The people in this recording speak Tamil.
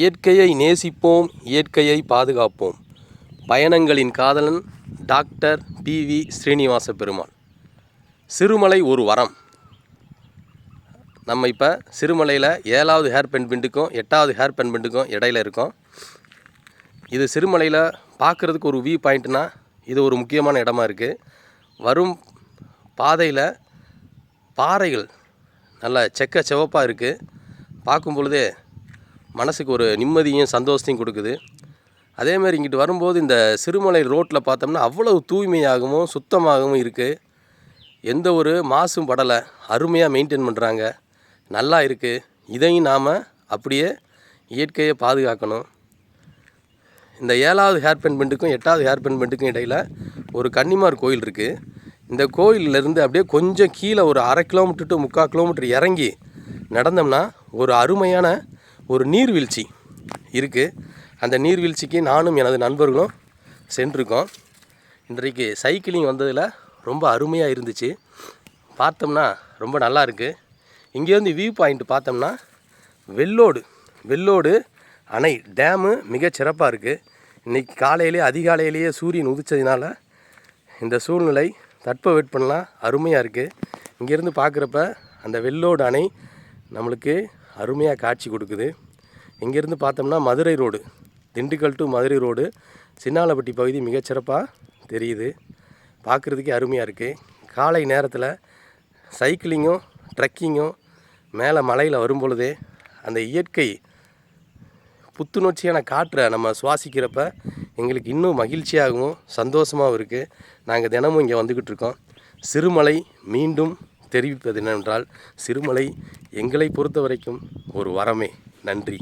இயற்கையை நேசிப்போம் இயற்கையை பாதுகாப்போம். பயணங்களின் காதலன் doctor P. V. Srinivasa Perumal Sirumalai ஒரு வரம். நம்ம இப்போ சிறுமலையில் ஏழாவது ஹேர் பென் பிண்டுக்கும் எட்டாவது ஹேர் பென் பிண்டுக்கும் இடையில இருக்கோம். இது சிறுமலையில் பார்க்குறதுக்கு ஒரு வியூ பாயிண்ட்னா இது ஒரு முக்கியமான இடமா இருக்குது வரும் பாதையில் பாறைகள் நல்ல செக்க சிவப்பாக இருக்குது பார்க்கும் பொழுதே மனசுக்கு ஒரு நிம்மதியும் சந்தோஷத்தையும் கொடுக்குது. அதேமாதிரி இங்கிட்டு வரும்போது இந்த சிறுமலை ரோட்டில் பார்த்தோம்னா அவ்வளவு தூய்மையாகவும் சுத்தமாகவும் இருக்குது எந்த ஒரு மாசும் படலை. அருமையாக மெயின்டைன் பண்ணுறாங்க நல்லா இருக்குது இதையும் நாம் அப்படியே இயற்கையை பாதுகாக்கணும். இந்த ஏழாவது ஹேர் பென் பெண்டுக்கும் எட்டாவது ஹேர் பென் பெண்டுக்கும் இடையில் ஒரு கன்னிமார் கோயில் இருக்குது இந்த கோயிலிருந்து அப்படியே கொஞ்சம் கீழே ஒரு அரை கிலோமீட்டர் டு முக்கால் கிலோமீட்டர் இறங்கி நடந்தோம்னா ஒரு அருமையான ஒரு நீர்வீழ்ச்சி இருக்குது அந்த நீர்வீழ்ச்சிக்கு நானும் எனது நண்பர்களும் சென்றிருக்கோம். இன்றைக்கு சைக்கிளிங் வந்ததில் ரொம்ப அருமையாக இருந்துச்சு. பார்த்தோம்னா ரொம்ப நல்லா இருக்குது இங்கேருந்து வியூ பாயிண்ட் பார்த்தோம்னா வெள்ளோடு வெள்ளோடு அணை டேமு மிக சிறப்பாக இருக்குது இன்றைக்கி காலையிலே அதிகாலையிலேயே சூரியன் உதித்ததுனால இந்த சூழ்நிலை தட்பவெட்பம்லாம் அருமையாக இருக்குது இங்கேருந்து பார்க்குறப்ப அந்த வெள்ளோடு அணை நம்மளுக்கு அருமையாக காட்சி கொடுக்குது. இங்கேருந்து பார்த்தோம்னா Madurai road. Dindigul to Madurai road. Chinnalapatti பகுதி மிகச்சிறப்பாக தெரியுது. பார்க்குறதுக்கே அருமையாக இருக்குது காலை நேரத்தில் சைக்கிளிங்கும் ட்ரெக்கிங்கும் மேலே மலையில் வரும்பொழுதே அந்த இயற்கை புத்துணர்ச்சியான காற்றை நம்ம சுவாசிக்கிறப்ப எங்களுக்கு இன்னும் மகிழ்ச்சியாகவும் சந்தோஷமாகவும் இருக்குது நாங்கள் தினமும் இங்கே வந்துக்கிட்டு இருக்கோம். சிறுமலை மீண்டும் தெரிவிப்பது என்னவென்றால் சிறுமலை எங்களை பொறுத்த வரைக்கும் ஒரு வரமே. நன்றி.